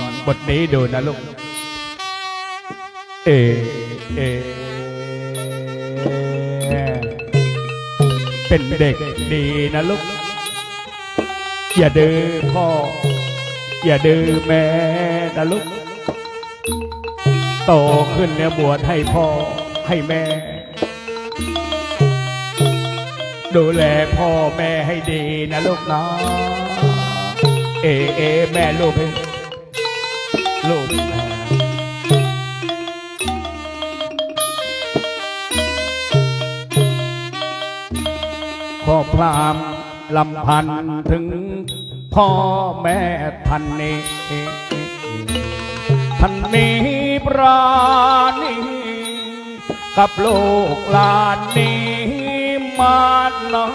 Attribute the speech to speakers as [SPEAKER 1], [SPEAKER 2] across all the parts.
[SPEAKER 1] อนบทนี้ดูนะลูก เอ เอ เป็นเด็กดีนะลูก อย่าดื้อพ่อ อย่าดื้อแม่นะลูก โตขึ้นเนี่ยบวชให้พ่อให้แม่ ดูแลพ่อแม่ให้ดีนะลูกนะเอ เอ แม่ลูกเอง ลูกขอพรามลำพันถึงพ่อแม่ท่านนี้ท่านนี้ปราณีกับลูกหลานนี้มานา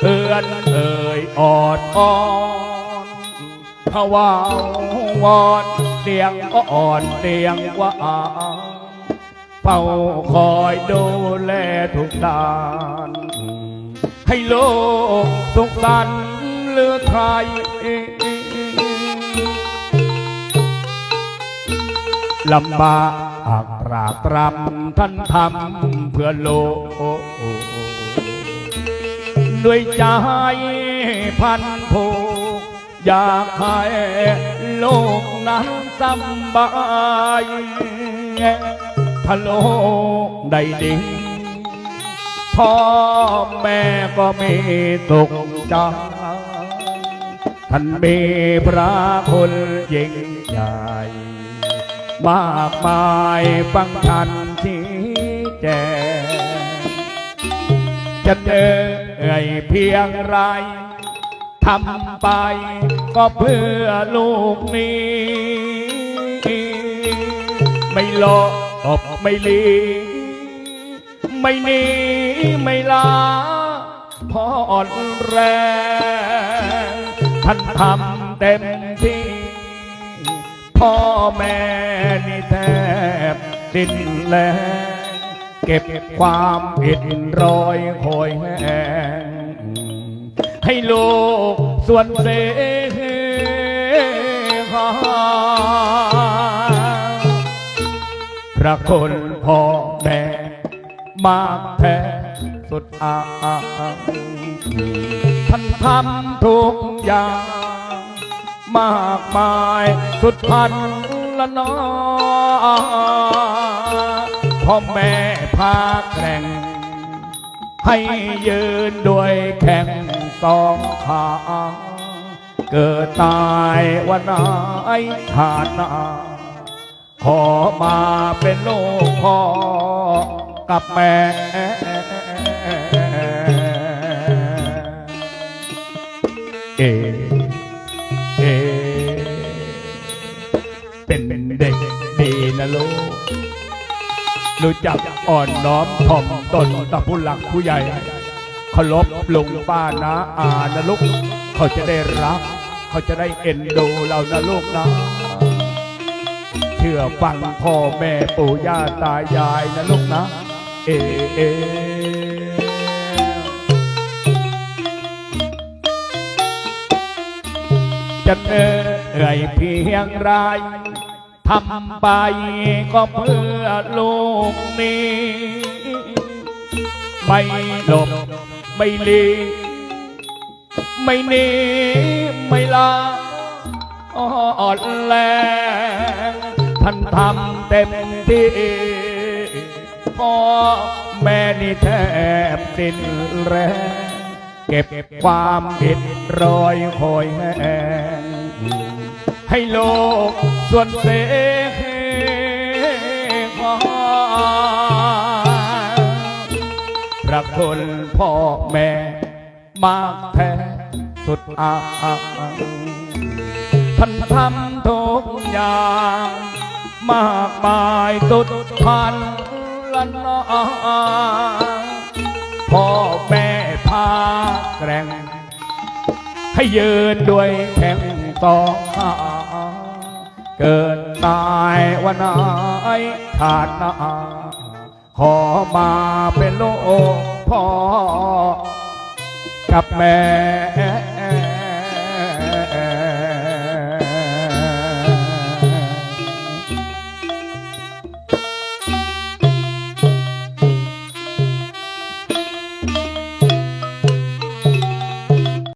[SPEAKER 1] เอือนเอ่ยออดอ่อน วาวอนเตียงอ่อนเตียงว่าเฝ้าคอยดูแลทุกด้าน ให้โลกสุขสันต์เหลือใครลำบากปราตรำท่านทำเพื่อโลก ด้วยใจพันผู อยากให้โลกนั้นสบายถ้าโลกได้ดีพ่อแม่ก็มีสุขใจท่านมีพระคุณยิ่งใหญ่ มากมายฟังท่านชี้แจงจะเหนื่อยเพียงไร ทำไปก็เพื่อลูกนี้ ไม่หลอกไม่หลีไม่หนีไม่ลาพออ่อนแรงท่านทำเต็มที่ พ่อแม่นี่แทบสิ้นแรงเก็บความอิดรอยคอยแหง ให้โลกส่วนเสหาพระคนพ่อแม่มากแท้สุดอาท่านทำทุกอย่าง มากมายสุดพันละนอพ่อแม่พาแกร่งให้ยืนด้วยแข่ง สองขา เกิดตายวันไหนชานา ขอมาเป็นลูกพ่อกับแม่เอเอเป็นเด็กดีนะลูกรู้จักอ่อนน้อมถ่อมตนต่อผู้หลักผู้ใหญ่ เคารพลุงป้านะอานะลูกเขาจะได้รัก เขาจะได้เอ็นดูเรานะลูกนะ เชื่อฟังพ่อแม่ปู่ย่าตายายนะลูกนะ เอเอจะเหนื่อยเพียงไรทำไปก็เพื่อลูกนี้ ไม่หลบ ไม่หลีไม่หนีไม่ลาอ่อนแรงท่านทำเต็มที่พ่อแม่นี่แทบสิ้นแรงเก็บความผิดรอยคอยแห้งให้โลกส่วนเส คุณพ่อแม่มากแท้สุดอาท่านทำทุกอย่าง มากมายสุดพันละนอพ่อแม่พาแกร่ง ให้ยืนด้วยแข่งต่อเกิดตายวันไหนชาติหน้าขอมาเป็นโลก พ่อ กับแม่